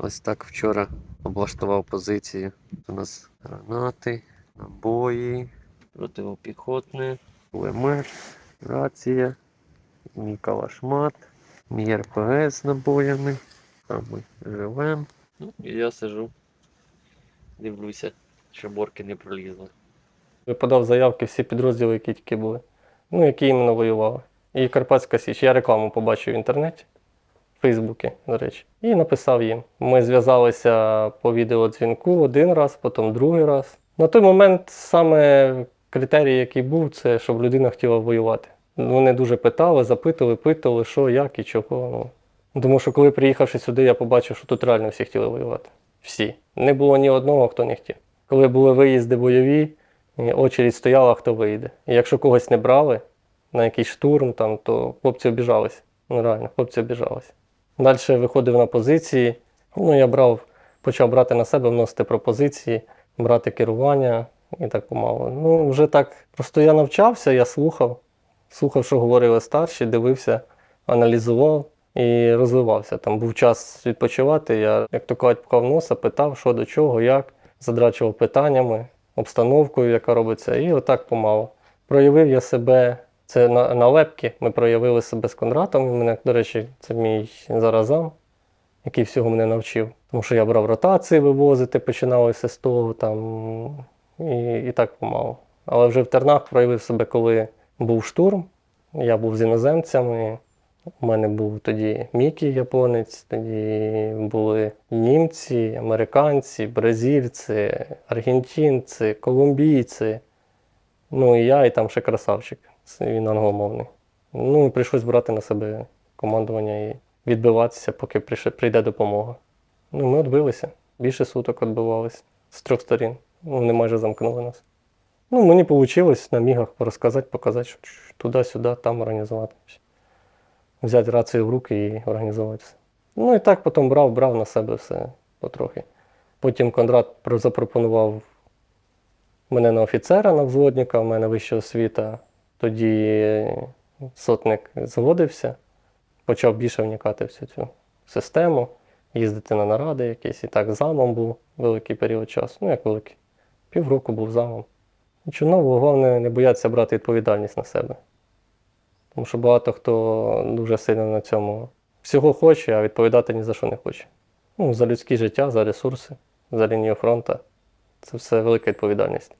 Ось так вчора облаштував позицію. У нас гранати, набої, противопіхотне, УМР, рація, мій калашмат, мій РПГ з набоями. Там ми живемо. Ну, і я сижу, дивлюся, щоб борки не пролізли. Подав заявки всі підрозділи, які тільки були. Ну, які іменно воювали. І Карпатська Січ. Я рекламу побачив в інтернеті, Фейсбуці, до речі, і написав їм. Ми зв'язалися по відеодзвінку один раз, потім другий раз. На той момент саме критерій, який був, це щоб людина хотіла воювати. Вони дуже питали, запитували, питали, що, як і чого. Ну, тому що коли приїхавши сюди, я побачив, що тут реально всі хотіли воювати. Всі. Не було ні одного, хто не хотів. Коли були виїзди бойові, очередь стояла, хто вийде. І якщо когось не брали на якийсь штурм, там, то хлопці обіжались. Ну реально, хлопці обіжались. Далі виходив на позиції. Ну, я брав, почав брати на себе, вносити пропозиції, брати керування і так помалу. Ну, вже так. Просто я навчався, я слухав, слухав, що говорили старші, дивився, аналізував і розвивався. Там був час відпочивати. Я, як то кажуть, пхав носа, питав, що до чого, як, задрачував питаннями, обстановкою, яка робиться, і отак помалу. Проявив я себе. Це на, на лепкі. Ми проявили себе з Кондратом. Мене, до речі, це мій зараз зам, який всього мене навчив. Тому що я брав ротації вивозити, починалося з того там і, і так помалу. Але вже в Тернах проявив себе, коли був штурм. Я був з іноземцями. У мене був тоді Мікі японець, тоді були німці, американці, бразильці, аргентинці, колумбійці. Ну і я, і там ще красавчик. Він англомовний. Ну прийшлось брати на себе командування і відбиватися, поки прийде допомога. Ну, ми відбилися. Більше суток відбивалися з трьох сторін. Ну, Вони майже замкнули нас. Ну, мені вийшло на мігах розказати, показати, що туди-сюди, там організувати. Взяти рацію в руки і організувати все. Ну і так потім брав, брав на себе все потрохи. Потім Кондрат запропонував мене на офіцера, на взводника, в мене вища освіта. Тоді сотник згодився, почав більше вникати всю цю систему, їздити на наради якісь. І так замом був великий період часу. Ну, як великий. Півроку був замом. Нічого нового, головне не боятися брати відповідальність на себе. Тому що багато хто дуже сильно на цьому всього хоче, а відповідати ні за що не хоче. Ну, за людське життя, за ресурси, за лінію фронту. Це все велика відповідальність.